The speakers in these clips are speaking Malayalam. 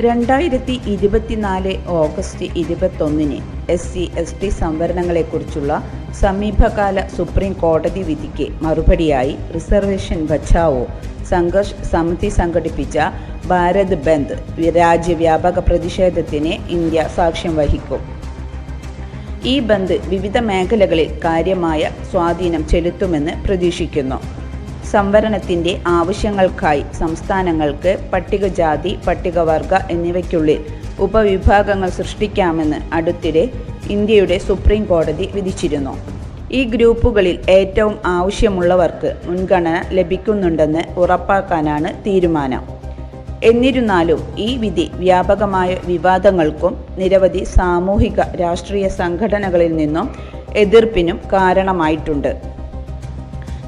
രണ്ടായിരത്തി ഇരുപത്തിനാല് ഓഗസ്റ്റ് ഇരുപത്തൊന്നിന് എസ് സി എസ് ടി സംവരണങ്ങളെക്കുറിച്ചുള്ള സമീപകാല സുപ്രീം കോടതി വിധിക്ക് മറുപടിയായി റിസർവേഷൻ ബച്ചാവോ സംഘർഷ് സമിതി സംഘടിപ്പിച്ച ഭാരത് ബന്ദ് രാജ്യവ്യാപക പ്രതിഷേധത്തിന് ഇന്ത്യ സാക്ഷ്യം വഹിക്കും. ഈ ബന്ദ് വിവിധ മേഖലകളിൽ കാര്യമായ സ്വാധീനം ചെലുത്തുമെന്ന് പ്രതീക്ഷിക്കുന്നു. സംവരണത്തിന്റെ ആവശ്യങ്ങൾക്കായി സംസ്ഥാനങ്ങൾക്ക് പട്ടികജാതി പട്ടികവർഗ എന്നിവയ്ക്കുള്ളിൽ ഉപവിഭാഗങ്ങൾ സൃഷ്ടിക്കാമെന്ന് അടുത്തിടെ ഇന്ത്യയുടെ സുപ്രീം കോടതി വിധിച്ചിരുന്നു. ഈ ഗ്രൂപ്പുകളിൽ ഏറ്റവും ആവശ്യമുള്ളവർക്ക് മുൻഗണന ലഭിക്കുന്നുണ്ടെന്ന് ഉറപ്പാക്കാനാണ് തീരുമാനം. എന്നിരുന്നാലും ഈ വിധി വ്യാപകമായ വിവാദങ്ങൾക്കും നിരവധി സാമൂഹിക രാഷ്ട്രീയ സംഘടനകളിൽ നിന്നും എതിർപ്പിനും കാരണമായിട്ടുണ്ട്.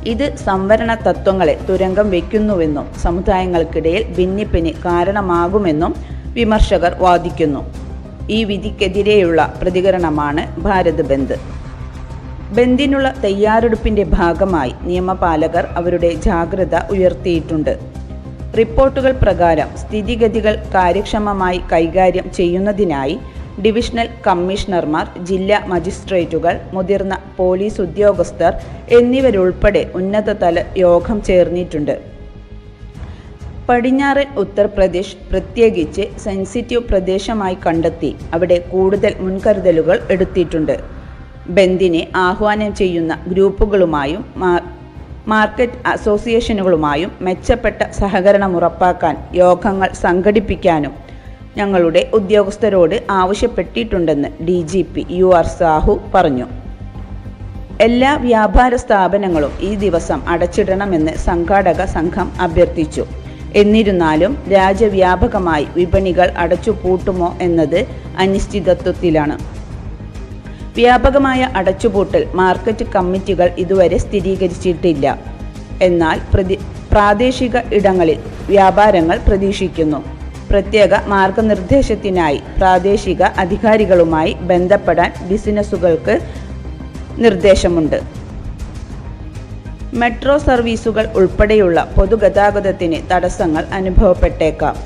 ഇത് സംവരണ തത്വങ്ങളെ തുരങ്കം വയ്ക്കുന്നുവെന്നും സമുദായങ്ങൾക്കിടയിൽ ഭിന്നിപ്പിന് കാരണമാകുമെന്നും വിമർശകർ വാദിക്കുന്നു. ഈ വിധിക്കെതിരെയുള്ള പ്രതികരണമാണ് ഭാരത് ബന്ദ്. ബന്ദിനുള്ള തയ്യാറെടുപ്പിന്റെ ഭാഗമായി നിയമപാലകർ അവരുടെ ജാഗ്രത ഉയർത്തിയിട്ടുണ്ട്. റിപ്പോർട്ടുകൾ പ്രകാരം സ്ഥിതിഗതികൾ കാര്യക്ഷമമായി കൈകാര്യം ചെയ്യുന്നതിനായി ഡിവിഷണൽ കമ്മീഷണർമാർ ജില്ലാ മജിസ്ട്രേറ്റുകൾ മുതിർന്ന പോലീസ് ഉദ്യോഗസ്ഥർ എന്നിവരുൾപ്പെടെ ഉന്നതതല യോഗം ചേർന്നിട്ടുണ്ട്. പടിഞ്ഞാറൻ ഉത്തർപ്രദേശ് പ്രത്യേകിച്ച് സെൻസിറ്റീവ് പ്രദേശമായി കണ്ടെത്തി അവിടെ കൂടുതൽ മുൻകരുതലുകൾ എടുത്തിട്ടുണ്ട്. ബന്ദിനെ ആഹ്വാനം ചെയ്യുന്ന ഗ്രൂപ്പുകളുമായും മാർക്കറ്റ് അസോസിയേഷനുകളുമായും മെച്ചപ്പെട്ട സഹകരണം ഉറപ്പാക്കാൻ യോഗങ്ങൾ സംഘടിപ്പിക്കാനും ഞങ്ങളുടെ ഉദ്യോഗസ്ഥരോട് ആവശ്യപ്പെട്ടിട്ടുണ്ടെന്ന് D G P U R Sahu പറഞ്ഞു. എല്ലാ വ്യാപാര സ്ഥാപനങ്ങളും ഈ ദിവസം അടച്ചിടണമെന്ന് സംഘാടക സംഘം അഭ്യർത്ഥിച്ചു. എന്നിരുന്നാലും രാജ്യവ്യാപകമായി വിപണികൾ അടച്ചുപൂട്ടുമോ എന്നത് അനിശ്ചിതത്വത്തിലാണ്. വ്യാപകമായ അടച്ചുപൂട്ടൽ മാർക്കറ്റ് കമ്മിറ്റികൾ ഇതുവരെ സ്ഥിരീകരിച്ചിട്ടില്ല. എന്നാൽ പ്രാദേശിക ഇടങ്ങളിൽ വ്യാപാരങ്ങൾ പ്രതീക്ഷിക്കുന്നു. പ്രത്യേക മാർഗനിർദ്ദേശത്തിനായി പ്രാദേശിക അധികാരികളുമായി ബന്ധപ്പെടാൻ ബിസിനസ്സുകൾക്ക് നിർദ്ദേശമുണ്ട്. മെട്രോ സർവീസുകൾ ഉൾപ്പെടെയുള്ള പൊതുഗതാഗതത്തിന് തടസ്സങ്ങൾ അനുഭവപ്പെട്ടേക്കാം.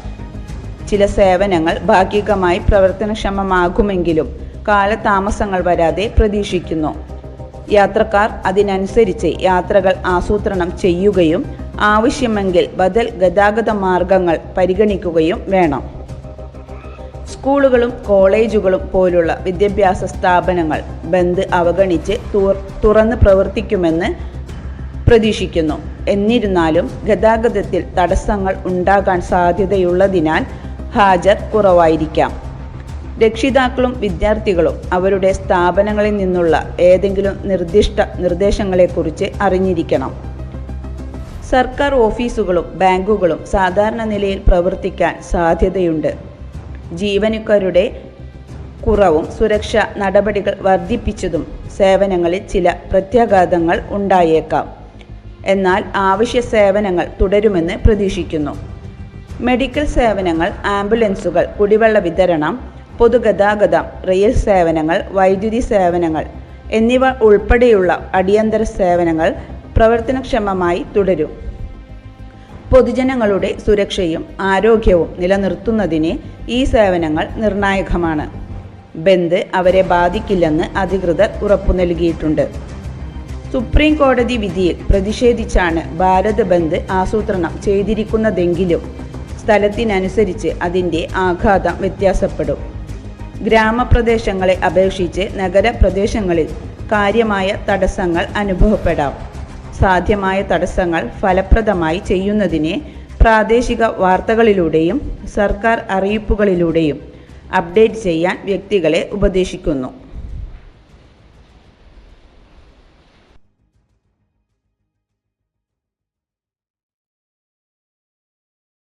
ചില സേവനങ്ങൾ ഭാഗികമായി പ്രവർത്തനക്ഷമമാകുമെങ്കിലും കാലതാമസങ്ങൾ വരാതെ പ്രതീക്ഷിക്കുന്നു. യാത്രക്കാർ അതിനനുസരിച്ച് യാത്രകൾ ആസൂത്രണം ചെയ്യുകയും ആവശ്യമെങ്കിൽ ബദൽ ഗതാഗത മാർഗങ്ങൾ പരിഗണിക്കുകയും വേണം. സ്കൂളുകളും കോളേജുകളും പോലുള്ള വിദ്യാഭ്യാസ സ്ഥാപനങ്ങൾ ബന്ദ് അവഗണിച്ച് തുറന്ന് പ്രവർത്തിക്കുമെന്ന് പ്രതീക്ഷിക്കുന്നു. എന്നിരുന്നാലും ഗതാഗതത്തിൽ തടസ്സങ്ങൾ ഉണ്ടാകാൻ സാധ്യതയുള്ളതിനാൽ ഹാജർ കുറവായിരിക്കാം. രക്ഷിതാക്കളും വിദ്യാർത്ഥികളും അവരുടെ സ്ഥാപനങ്ങളിൽ നിന്നുള്ള ഏതെങ്കിലും നിർദ്ദിഷ്ട നിർദ്ദേശങ്ങളെക്കുറിച്ച് അറിഞ്ഞിരിക്കണം. സർക്കാർ ഓഫീസുകളും ബാങ്കുകളും സാധാരണ നിലയിൽ പ്രവർത്തിക്കാൻ സാധ്യതയുണ്ട്. ജീവനക്കാരുടെ കുറവും സുരക്ഷാ നടപടികൾ വർദ്ധിപ്പിച്ചതും സേവനങ്ങളിൽ ചില പ്രത്യാഘാതങ്ങൾ ഉണ്ടായേക്കാം. എന്നാൽ ആവശ്യ സേവനങ്ങൾ തുടരുമെന്ന് പ്രതീക്ഷിക്കുന്നു. മെഡിക്കൽ സേവനങ്ങൾ ആംബുലൻസുകൾ കുടിവെള്ള വിതരണം പൊതുഗതാഗതം റെയിൽ സേവനങ്ങൾ വൈദ്യുതി സേവനങ്ങൾ എന്നിവ ഉൾപ്പെടെയുള്ള അടിയന്തര സേവനങ്ങൾ പ്രവർത്തനക്ഷമമായി തുടരും. പൊതുജനങ്ങളുടെ സുരക്ഷയും ആരോഗ്യവും നിലനിർത്തുന്നതിന് ഈ സേവനങ്ങൾ നിർണായകമാണ്. ബന്ദ് അവരെ ബാധിക്കില്ലെന്ന് അധികൃതർ ഉറപ്പു നൽകിയിട്ടുണ്ട്. സുപ്രീം കോടതി വിധിയിൽ പ്രതിഷേധിച്ചാണ് ഭാരത് ബന്ദ് ആസൂത്രണം ചെയ്തിരിക്കുന്നതെങ്കിലും സ്ഥലത്തിനനുസരിച്ച് അതിന്റെ ആഘാതം വ്യത്യാസപ്പെടും. ഗ്രാമപ്രദേശങ്ങളെ അപേക്ഷിച്ച് നഗരപ്രദേശങ്ങളിൽ കാര്യമായ തടസ്സങ്ങൾ അനുഭവപ്പെടാം. സാധ്യമായ തടസ്സങ്ങൾ ഫലപ്രദമായി ചെയ്യുന്നതിനെ പ്രാദേശിക വാർത്തകളിലൂടെയും സർക്കാർ അറിയിപ്പുകളിലൂടെയും അപ്ഡേറ്റ് ചെയ്യാൻ വ്യക്തികളെ ഉപദേശിക്കുന്നു.